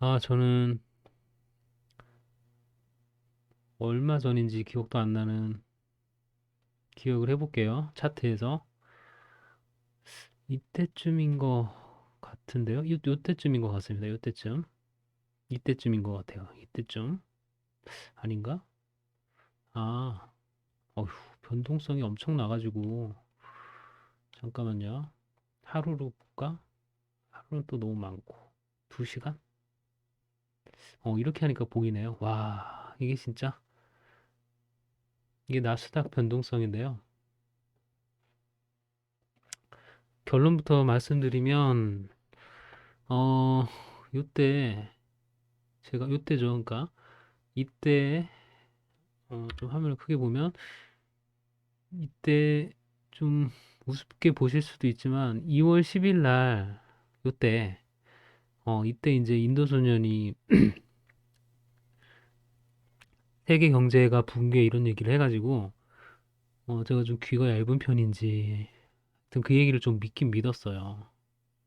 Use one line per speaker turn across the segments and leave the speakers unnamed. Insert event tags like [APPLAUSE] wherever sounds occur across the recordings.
아, 저는 얼마 전인지 기억도 안 나는 기억을 해볼게요. 차트에서. 이때쯤인 것 같은데요? 요, 요때쯤인 것 같습니다. 요때쯤. 이때쯤인 것 같아요. 이때쯤. 아닌가? 아, 어휴, 변동성이 엄청 나가지고. 잠깐만요. 하루로 볼까? 하루는 또 너무 많고. 두 시간? 어, 이렇게 하니까 보이네요. 와, 이게 진짜. 이게 나스닥 변동성인데요. 결론부터 말씀드리면, 어, 요때, 제가 요때죠. 그러니까, 이때, 어, 좀 화면을 크게 보면, 이때 좀 우습게 보실 수도 있지만, 2월 10일 날, 요때, 어, 이때 이제 인도소년이 [CLEARS THROAT] 세계 경제가 붕괴 이런 얘기를 해가지고, 어, 제가 좀 귀가 얇은 편인지, 하여튼 그 얘기를 좀 믿긴 믿었어요.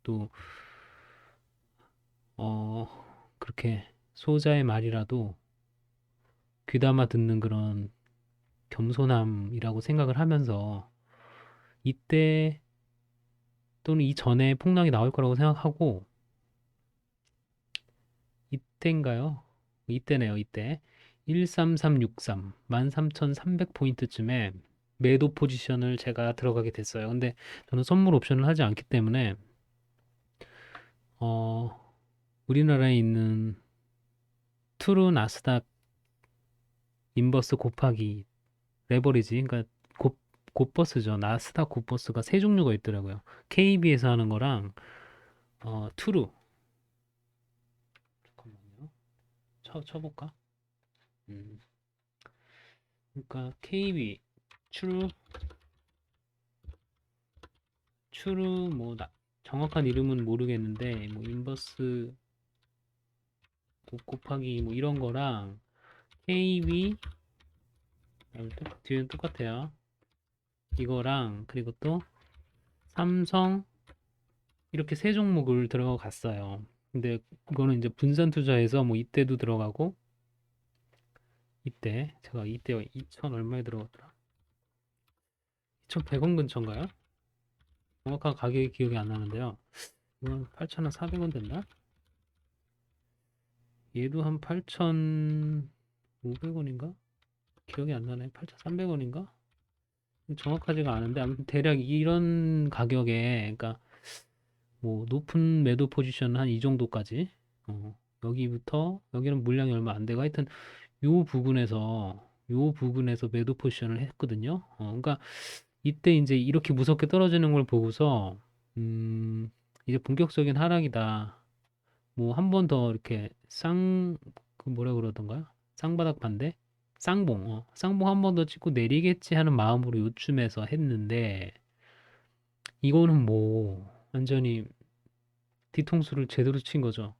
또, 어, 그렇게 소자의 말이라도 귀담아 듣는 그런 겸손함이라고 생각을 하면서 이때 또는 이전에 폭락이 나올 거라고 생각하고 이때인가요? 이때네요, 이때. 13363, 13,300포인트쯤에 매도 포지션을 제가 들어가게 됐어요. 근데 저는 선물 옵션을 하지 않기 때문에 어, 우리나라에 있는 트루 나스닥 인버스 곱하기 레버리지, 그러니까 곱, 곱버스죠. 나스닥 곱버스가 세 종류가 있더라고요. KB에서 하는 거랑 어, 트루. 잠깐만요. 쳐, 쳐볼까? 음. 그러니까 KB, 트루, 트루 뭐 나, 정확한 이름은 모르겠는데 뭐 인버스 곱, 곱하기 뭐 이런 거랑 KB 똑- 뒤는 똑같아요. 이거랑 그리고 또 삼성 이렇게 세 종목을 들어가 갔어요. 근데 그거는 이제 분산 투자해서 뭐 이때도 들어가고 이때 제가 이때 2천 얼마에 들어갔더라? 2,100원 근처인가요? 정확한 가격이 기억이 안 나는데요. 이건 8,400원 됐나? 얘도 한 8,500원인가? 기억이 안 나네. 8,300원인가? 정확하지가 않은데 아무튼 대략 이런 가격에 그러니까 뭐 높은 매도 포지션 한이 정도까지 어, 여기부터 여기는 물량이 얼마 안 되고 하여튼 요 부분에서 요 부분에서 매도 포지션을 했거든요. 어, 그러니까 이때 이제 이렇게 무섭게 떨어지는 걸 보고서 음, 이제 본격적인 하락이다. 뭐 한 번 더 이렇게 쌍 그 뭐라 그러던가요? 쌍바닥 반대? 쌍봉, 어, 쌍봉 한 번 더 찍고 내리겠지 하는 마음으로 요쯤에서 했는데 이거는 뭐 완전히 뒤통수를 제대로 친 거죠.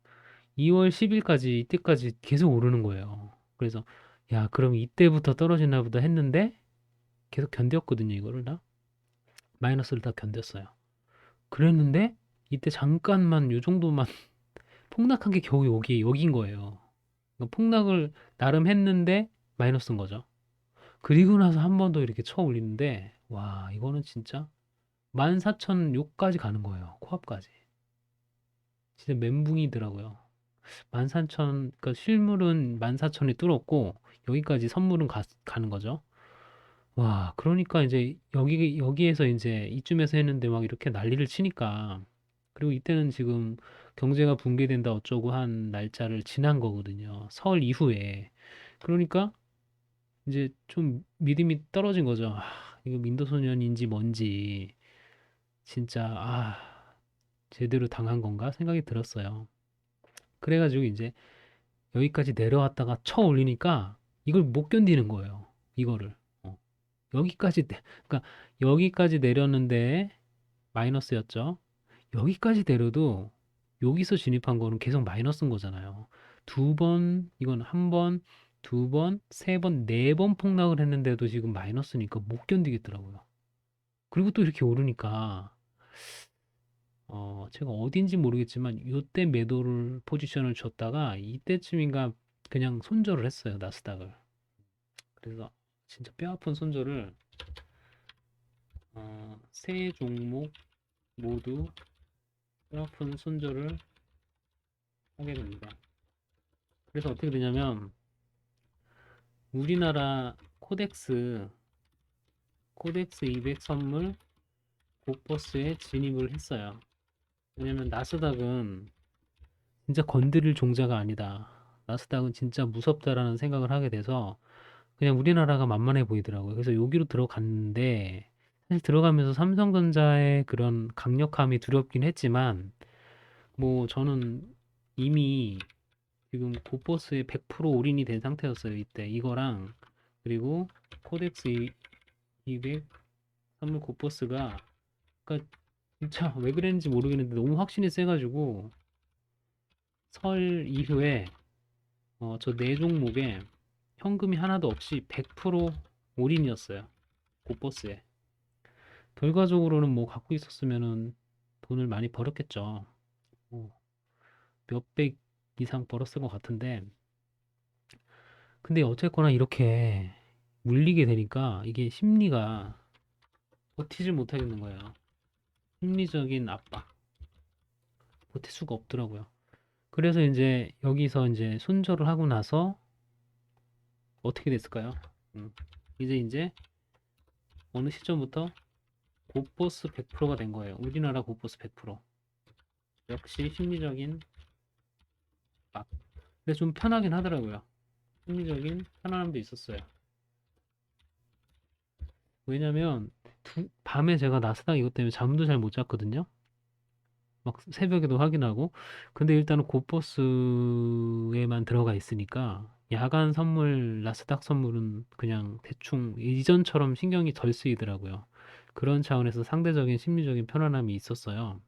2월 10일까지 이때까지 계속 오르는 거예요. 그래서 야, 그럼 이때부터 떨어지나 보다 했는데 계속 견뎠거든요, 이거를 다. 마이너스를 다 견뎠어요. 그랬는데 이때 잠깐만 요 정도만 [LAUGHS] 폭락한 게 겨우 여기 여긴 거예요. 그러니까 폭락을 나름 했는데 마이너스인 거죠. 그리고 나서 한 번 더 이렇게 쳐 올리는데 와, 이거는 진짜 14,006까지 가는 거예요. 코앞까지. 진짜 멘붕이더라고요. 14,000, 그러니까 실물은 14,000이 뚫었고 여기까지 선물은 가, 가는 거죠. 와, 그러니까 이제 여기 여기에서 이제 이쯤에서 했는데 막 이렇게 난리를 치니까 그리고 이때는 지금 경제가 붕괴된다 어쩌고 한 날짜를 지난 거거든요. 설 이후에. 그러니까 이제 좀 믿음이 떨어진 거죠. 아, 이거 민도소년인지 뭔지 진짜 아, 제대로 당한 건가 생각이 들었어요. 그래가지고 이제 여기까지 내려왔다가 쳐 올리니까 이걸 못 견디는 거예요. 이거를. 어. 여기까지, 내- 그러니까 여기까지 내렸는데 마이너스였죠. 여기까지 내려도 여기서 진입한 거는 계속 마이너스인 거잖아요. 두 번, 이건 한 번, 두 번, 세 번, 네 번 폭락을 했는데도 지금 마이너스니까 못 견디겠더라고요. 그리고 또 이렇게 오르니까, 어, 제가 어딘지 모르겠지만 요때 매도를 포지션을 줬다가 이때쯤인가 그냥 손절을 했어요 나스닥을. 그래서 진짜 뼈아픈 손절을 어, 세 종목 모두 뼈아픈 손절을 하게 됩니다. 그래서 어떻게 되냐면 우리나라 코덱스 코덱스 200 선물 고버스에 진입을 했어요. 왜냐면 나스닥은 진짜 건드릴 종자가 아니다. 나스닥은 진짜 무섭다라는 생각을 하게 돼서 그냥 우리나라가 만만해 보이더라고요. 그래서 여기로 들어갔는데 사실 들어가면서 삼성전자의 그런 강력함이 두렵긴 했지만 뭐 저는 이미 지금 고버스에 100% 올인이 된 상태였어요. 이때 이거랑 그리고 코덱스 200 선물 고버스가 그러니까 진짜 왜 그랬는지 모르겠는데 너무 확신이 세가지고 설 이후에 어, 저 네 종목에 현금이 하나도 없이 100% 올인이었어요. 고버스에. 결과적으로는 뭐 갖고 있었으면은 돈을 많이 벌었겠죠. 뭐 몇백 이상 벌었을 것 같은데 근데 어쨌거나 이렇게 물리게 되니까 이게 심리가 버티질 못하겠는 거예요. 심리적인 압박. 버틸 수가 없더라고요. 그래서 이제 여기서 이제 손절을 하고 나서 어떻게 됐을까요? 음, 이제 이제 어느 시점부터 고버스 100%가 된 거예요. 우리나라 고버스 100%. 역시 심리적인 압박. 근데 좀 편하긴 하더라고요. 심리적인 편안함도 있었어요. 왜냐면 두, 밤에 제가 나스닥 이것 때문에 잠도 잘 못 잤거든요. 막 새벽에도 확인하고. 근데 일단은 고버스에만 들어가 있으니까 야간 선물, 나스닥 선물은 그냥 대충 이전처럼 신경이 덜 쓰이더라고요. 그런 차원에서 상대적인 심리적인 편안함이 있었어요.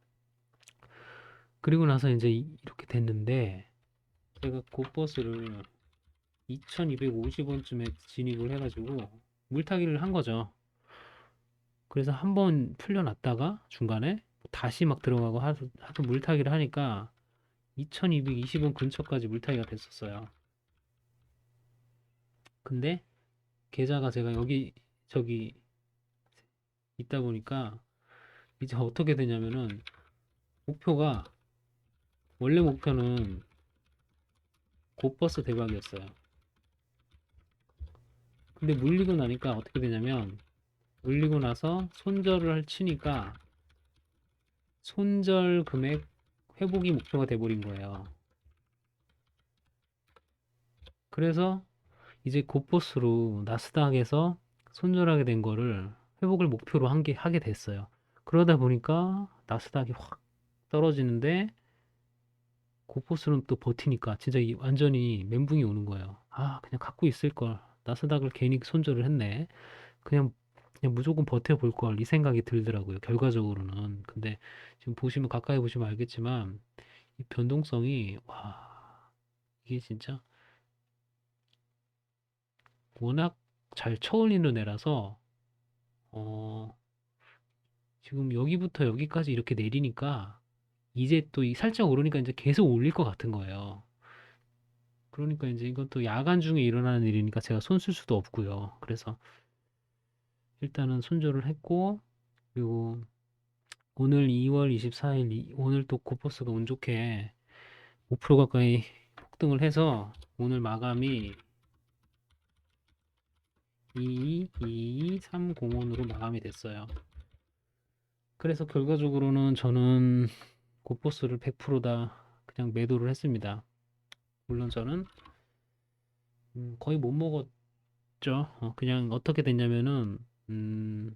그리고 나서 이제 이- 이렇게 됐는데 제가 고버스를 2250원쯤에 진입을 해가지고 물타기를 한 거죠. 그래서 한 번 풀려났다가 중간에 다시 막 들어가고 하도, 하도 물타기를 하니까 2220원 근처까지 물타기가 됐었어요. 근데 계좌가 제가 여기 저기 있다 보니까 이제 어떻게 되냐면은 목표가 원래 목표는 곧버스 대박이었어요. 근데 물리고 나니까 어떻게 되냐면 물리고 나서 손절을 치니까 손절 금액 회복이 목표가 돼버린 거예요. 그래서 이제 곧버스로 나스닥에서 손절하게 된 거를 회복을 목표로 한 게, 하게 됐어요. 그러다 보니까 나스닥이 확 떨어지는데 곧버스는 또 버티니까 진짜 이 완전히 멘붕이 오는 거예요. 아, 그냥 갖고 있을 걸. 나스닥을 괜히 손절을 했네. 그냥 그냥 무조건 버텨볼 걸 이 생각이 들더라고요. 결과적으로는. 근데 지금 보시면 가까이 보시면 알겠지만 이 변동성이 와 이게 진짜 워낙 잘 쳐올리는 애라서 어 지금 여기부터 여기까지 이렇게 내리니까 이제 또이 살짝 오르니까 이제 계속 올릴 것 같은 거예요. 그러니까 이제 이건 또 야간 중에 일어나는 일이니까 제가 손 쓸 수도 없고요. 그래서 일단은 손절을 했고 그리고 오늘 2월 24일 오늘 또 고퍼스가 운 좋게 5% 가까이 폭등을 해서 오늘 마감이 222305으로 마감이 됐어요. 그래서 결과적으로는 저는 고퍼스를 100%다 그냥 매도를 했습니다. 물론 저는 음, 거의 못 먹었죠. 어, 그냥 어떻게 됐냐면은 음,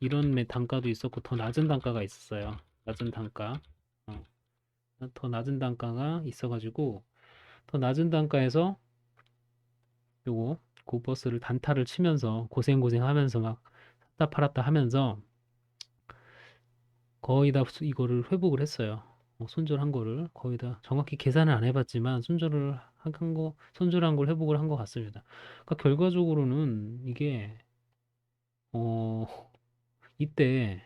이런 매 단가도 있었고 더 낮은 단가가 있었어요. 낮은 단가. 어, 더 낮은 단가가 있어가지고 더 낮은 단가에서 요거 고버스를 단타를 치면서 고생고생 하면서 막 샀다 팔았다 하면서 거의 다 수- 이거를 회복을 했어요. 어, 손절한 거를 거의 다 정확히 계산을 안 해봤지만 손절을 한 거, 손절한 걸 회복을 한 것 같습니다. 그러니까 결과적으로는 이게 어 이때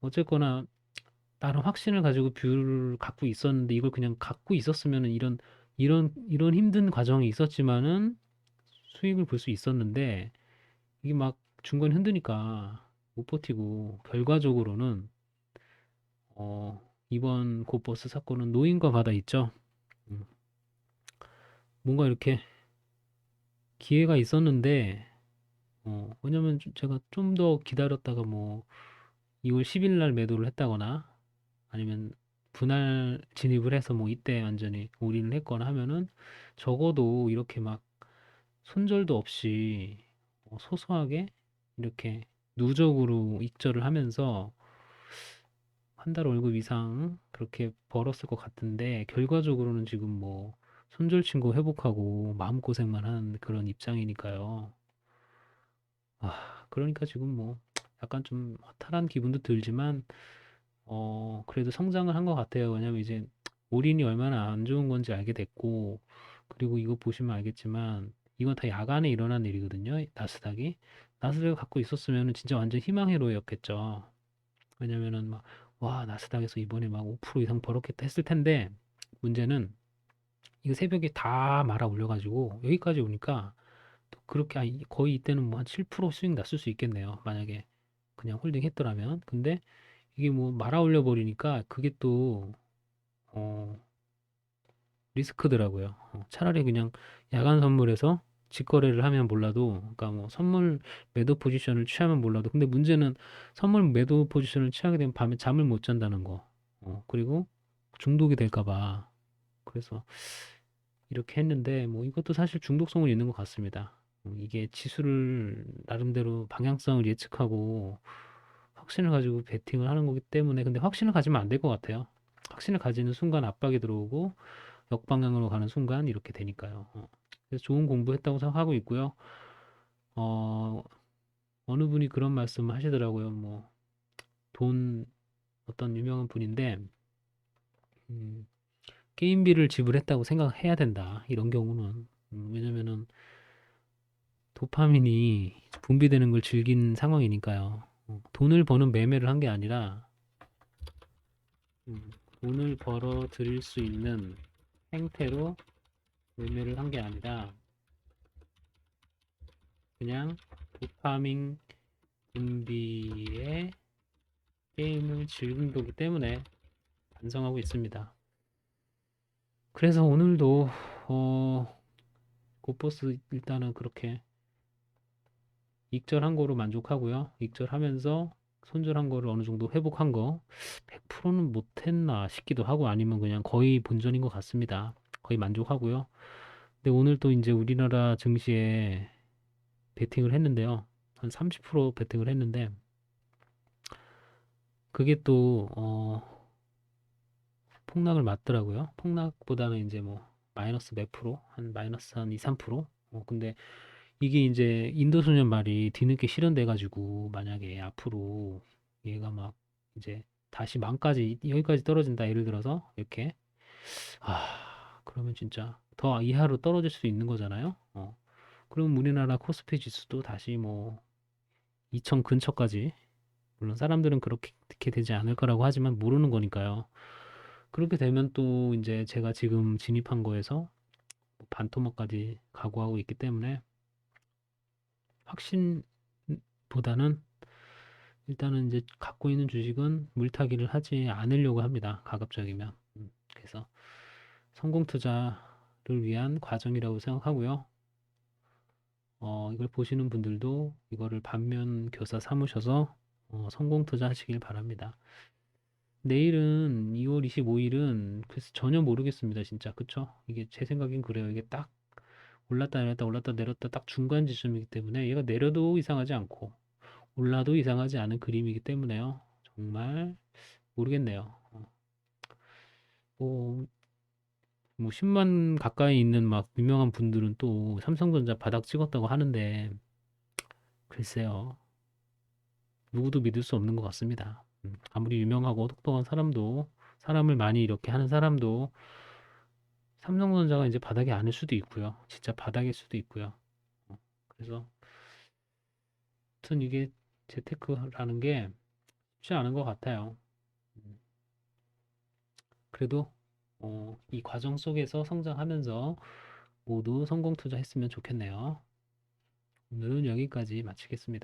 어쨌거나 나름 확신을 가지고 뷰를 갖고 있었는데 이걸 그냥 갖고 있었으면은 이런 이런 이런 힘든 과정이 있었지만은 수익을 볼 수 있었는데 이게 막 중간에 흔드니까 못 버티고 결과적으로는 어, 이번 고버스 사건은 노인과 바다 있죠. 음, 뭔가 이렇게 기회가 있었는데 어, 왜냐면 좀 제가 좀 더 기다렸다가 뭐 2월 10일 날 매도를 했다거나 아니면 분할 진입을 해서 뭐 이때 완전히 올인을 했거나 하면은 적어도 이렇게 막 손절도 없이 어, 소소하게 이렇게 누적으로 익절을 하면서 한 달 월급 이상 그렇게 벌었을 것 같은데 결과적으로는 지금 뭐 손절 친구 회복하고 마음고생만 하는 그런 입장이니까요. 아, 그러니까 지금 뭐 약간 좀 허탈한 기분도 들지만 어, 그래도 성장을 한 것 같아요. 왜냐면 이제 올인이 얼마나 안 좋은 건지 알게 됐고 그리고 이거 보시면 알겠지만 이건 다 야간에 일어난 일이거든요. 나스닥이. 나스닥을 갖고 있었으면 진짜 완전 희망회로였겠죠. 왜냐면은 막, 와, 나스닥에서 이번에 막 5% 이상 벌었겠다 했을 텐데, 문제는 이거 새벽에 다 말아 올려가지고, 여기까지 오니까, 또 그렇게, 아, 이- 거의 이때는 뭐 한 7% 수익 났을 수 있겠네요. 만약에 그냥 홀딩 했더라면. 근데 이게 뭐 말아 올려 버리니까, 그게 또, 어, 리스크더라고요. 어, 차라리 그냥 야간 선물에서 직거래를 하면 몰라도, 그러니까 뭐 선물 매도 포지션을 취하면 몰라도, 근데 문제는 선물 매도 포지션을 취하게 되면 밤에 잠을 못 잔다는 거. 어, 그리고 중독이 될까 봐. 그래서 이렇게 했는데, 뭐 이것도 사실 중독성은 있는 것 같습니다. 음, 이게 지수를 나름대로 방향성을 예측하고 확신을 가지고 베팅을 하는 거기 때문에, 근데 확신을 가지면 안 될 것 같아요. 확신을 가지는 순간 압박이 들어오고, 역방향으로 가는 순간 이렇게 되니까요. 어. 그래서 좋은 공부했다고 생각하고 있고요. 어, 어느 분이 그런 말씀을 하시더라고요. 뭐, 돈, 어떤 유명한 분인데, 음, 게임비를 지불했다고 생각해야 된다. 이런 경우는. 음, 왜냐면은, 도파민이 분비되는 걸 즐긴 상황이니까요. 어, 돈을 버는 매매를 한 게 아니라, 음, 돈을 벌어 드릴 수 있는 행태로 매매를 한 게 아니라 그냥 도파민 분비의 게임을 즐긴 거기 때문에 반성하고 있습니다. 그래서 오늘도 어 고버스 일단은 그렇게 익절한 거로 만족하고요. 익절하면서 손절한 거를 어느 정도 회복한 거 100%는 못했나 싶기도 하고 아니면 그냥 거의 본전인 것 같습니다. 거의 만족하고요. 근데 오늘 또 이제 우리나라 증시에 베팅을 했는데요. 한 30% 베팅을 했는데 그게 또 어, 폭락을 맞더라고요. 폭락보다는 이제 뭐 마이너스 몇 프로? 한 마이너스 한 2, 3%? 어, 근데 이게 이제 인도소년 말이 뒤늦게 실현돼 가지고 만약에 앞으로 얘가 막 이제 다시 만까지 여기까지 떨어진다 예를 들어서 이렇게 아 그러면 진짜 더 이하로 떨어질 수 있는 거잖아요. 어. 그럼 우리나라 코스피 지수도 다시 뭐 2000 근처까지 물론 사람들은 그렇게 되지 않을 거라고 하지만 모르는 거니까요. 그렇게 되면 또 이제 제가 지금 진입한 거에서 뭐 반토막까지 각오하고 있기 때문에 확신보다는 일단은 이제 갖고 있는 주식은 물타기를 하지 않으려고 합니다. 가급적이면. 음, 그래서 성공 투자를 위한 과정이라고 생각하고요. 어, 이걸 보시는 분들도 이거를 반면 교사 삼으셔서 어, 성공 투자하시길 바랍니다. 내일은 2월 25일은 그래서 전혀 모르겠습니다. 진짜. 그쵸? 이게 제 생각엔 그래요. 이게 딱 올랐다 내렸다 올랐다 내렸다 딱 중간 지점이기 때문에 얘가 내려도 이상하지 않고 올라도 이상하지 않은 그림이기 때문에요. 정말 모르겠네요. 어. 뭐, 뭐 10만 가까이 있는 막 유명한 분들은 또 삼성전자 바닥 찍었다고 하는데 글쎄요. 누구도 믿을 수 없는 것 같습니다. 음, 아무리 유명하고 똑똑한 사람도 사람을 많이 이렇게 하는 사람도 삼성전자가 이제 바닥이 아닐 수도 있고요. 진짜 바닥일 수도 있고요. 어, 그래서 아무튼 이게 재테크라는 게 쉽지 않은 것 같아요. 음. 그래도 어, 이 과정 속에서 성장하면서 모두 성공 투자했으면 좋겠네요. 오늘은 여기까지 마치겠습니다.